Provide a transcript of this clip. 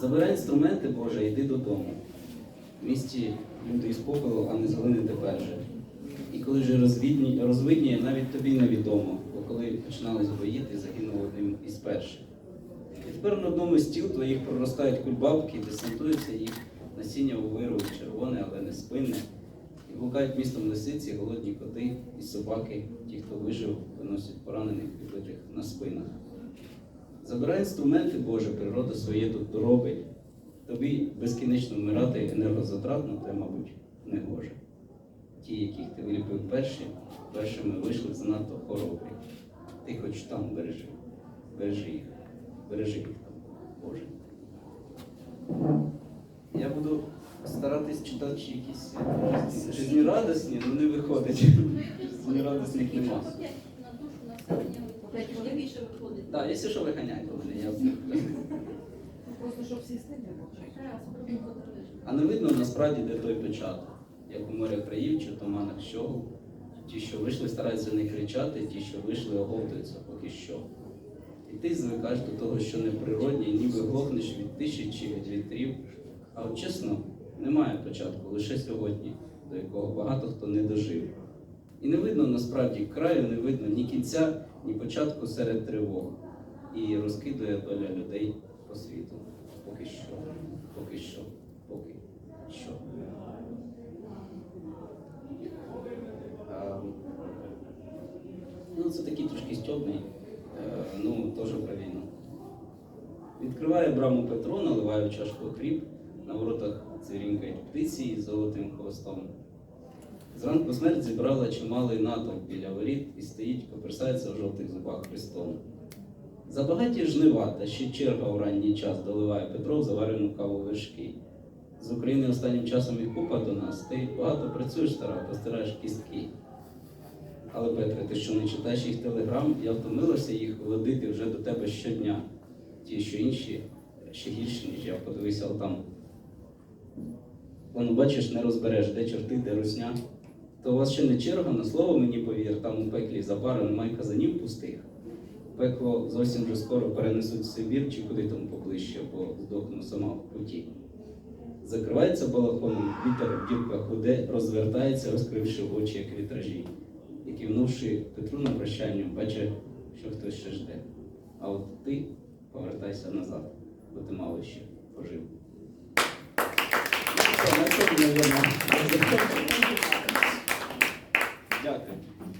Забирай інструменти, Боже, йди додому. В місті люди із попелу, а не з глини тепер же. І коли вже розвидніє, навіть тобі невідомо, бо коли починались бої, ти загинув одним із перших. І тепер на одному з тіл твоїх проростають кульбабки, десантуються їх насіння у виру, червоне, але не спинне. І блукають містом лисиці, голодні коти і собаки, ті, хто вижив, виносять поранених підбитих на спинах. Забирай інструменти, Боже, природа своє тут доробить. Тобі безкінечно вмирати енергозатратно, та, мабуть, не гоже. Ті, яких ти виліпив перші, першими вийшли занадто хоробрі. Ти хоч там бережи, бережи їх, бережи їх там, Боже. Я буду старатись читати ще якісь жизнерадісні, але не виходить. Жизнерадісних нема. На душу населення виходить. більше виходить. Так, якщо що виганяйте мене, я Просто щоб всі стигли. А не видно насправді, де той початок. Як у моря країв чи туманах щогу. Ті, що вийшли, стараються не кричати, ті, що вийшли, оговтуються поки що. І ти звикаєш до того, що неприроднє, ніби глохнеш від тиші чи від вітрів. А от чесно, немає початку, лише сьогодні, до якого багато хто не дожив. І не видно насправді краю, не видно ні кінця, ні початку серед тривог. І розкидує доля людей по світу. Поки що, поки що, поки що. Ну, це такий трошки стьобний, е, ну, теж про війну. Відкриває браму Петро, наливає чашку хліб, на воротах цвірінькають птиці із золотим хвостом. Зранку смерть зібрала чималий натовп біля воріт і стоїть, коперсається в жовтих зубах Христом. Забагаті жнива, та ще черга у ранній час доливає Петро в заварену каву вершки. З України останнім часом і купа до нас, ти багато працюєш стара, постираєш кістки. Але, Петре, ти що не читаєш їх телеграм, я втомилася їх водити вже до тебе щодня. Ті, що інші, ще гірші, ніж я, подивися там. Воно, бачиш, не розбереш, де чорти, де русня. То у вас ще не черга, на слово мені повір, там у пеклі за пару немає казанів пустих. Пекло зовсім вже скоро перенесуть в Сибір чи куди там поближче, бо здохну сама в путі. Закривається балахоном, вітер в дірках худе, розвертається, розкривши очі, як вітражі, і кивнувши Петру на прощання, бачить, що хтось ще жде. А от ти повертайся назад, бо ти мало ще пожив.